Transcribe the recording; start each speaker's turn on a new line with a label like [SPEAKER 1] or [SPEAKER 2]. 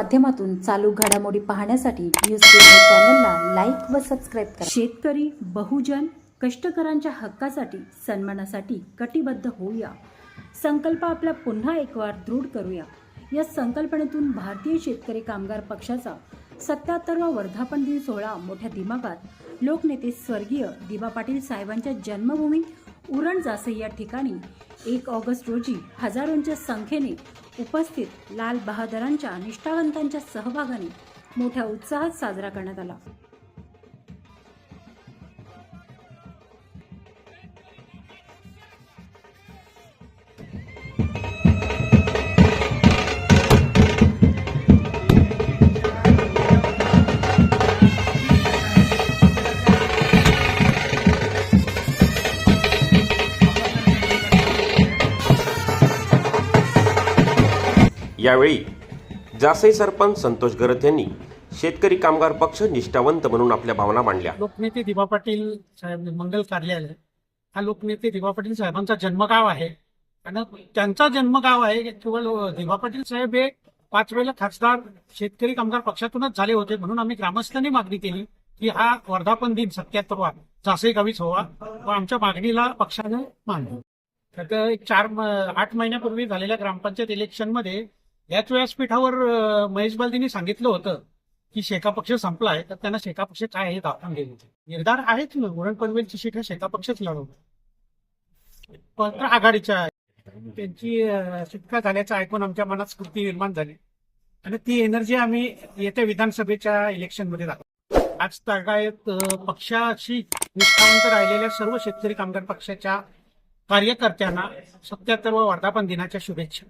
[SPEAKER 1] माध्यमातून चालू घडामोडी पाहण्यासाठी न्यूज चॅनलला लाईक व सबस्क्राईब करा. शेतकरी बहुजन कष्टकरांच्या हक्कासाठी सन्मानासाठी कटिबद्ध होऊया. संकल्प आपला पुन्हा एक वार दृढ करूया. या संकल्पनेतून भारतीय शेतकरी कामगार पक्षाचा सत्याहत्तरवा वर्धापन दिन सोहळा मोठ्या दिमागात. लोकनेते स्वर्गीय दिबा पाटील साहेबांच्या जन्मभूमी उरण जासई या ठिकाणी एक ऑगस्ट रोजी हजारोंच्या संख्येने उपस्थित लाल बहादरांच्या निष्ठावंतांच्या सहभागाने मोठ्या उत्साहात साजरा करण्यात आला.
[SPEAKER 2] यावेळी जासई सरपंच संतोष गरत यांनी शेतकरी कामगार पक्ष निष्ठावंत म्हणून आपल्या भावना मांडल्या.
[SPEAKER 3] लोकनेते दिबा पाटील साहेब मंगल कार्यालय हा लोकनेते दिबा पाटील साहेबांचा जन्मगाव आहे. आणि त्यांचा जन्मगाव आहे किंवा दिबा पाटील साहेब हे पाच वेळेला खासदार शेतकरी कामगार पक्षातूनच झाले होते म्हणून आम्ही ग्रामस्थांनी मागणी केली की हा वर्धापन दिन सत्याहत्तरवा जासई गावीच होवा व आमच्या मागणीला पक्षाने मानलं तर एक चार आठ महिन्यापूर्वी झालेल्या ग्रामपंचायत इलेक्शनमध्ये याच व्यासपीठावर महेश बालदींनी सांगितलं होतं की शेका पक्ष संपलाय तर त्यांना शेका पक्ष काय आहे दाखवून गेले होते. निर्धार आहेच ना उरण पनवेलची सीट हा शेका पक्षच लढवतो पण आघाडीच्या त्यांची सुटका झाल्याचं ऐकून आमच्या मनात स्फूर्ती निर्माण झाली. आणि ती एनर्जी आम्ही येत्या विधानसभेच्या इलेक्शनमध्ये दाखवतो आज तागायत पक्षाशी निष्ठावंत राहिलेल्या सर्व शेतकरी कामगार पक्षाच्या कार्यकर्त्यांना सत्याहत्तरवा वर्धापन दिनाच्या शुभेच्छा.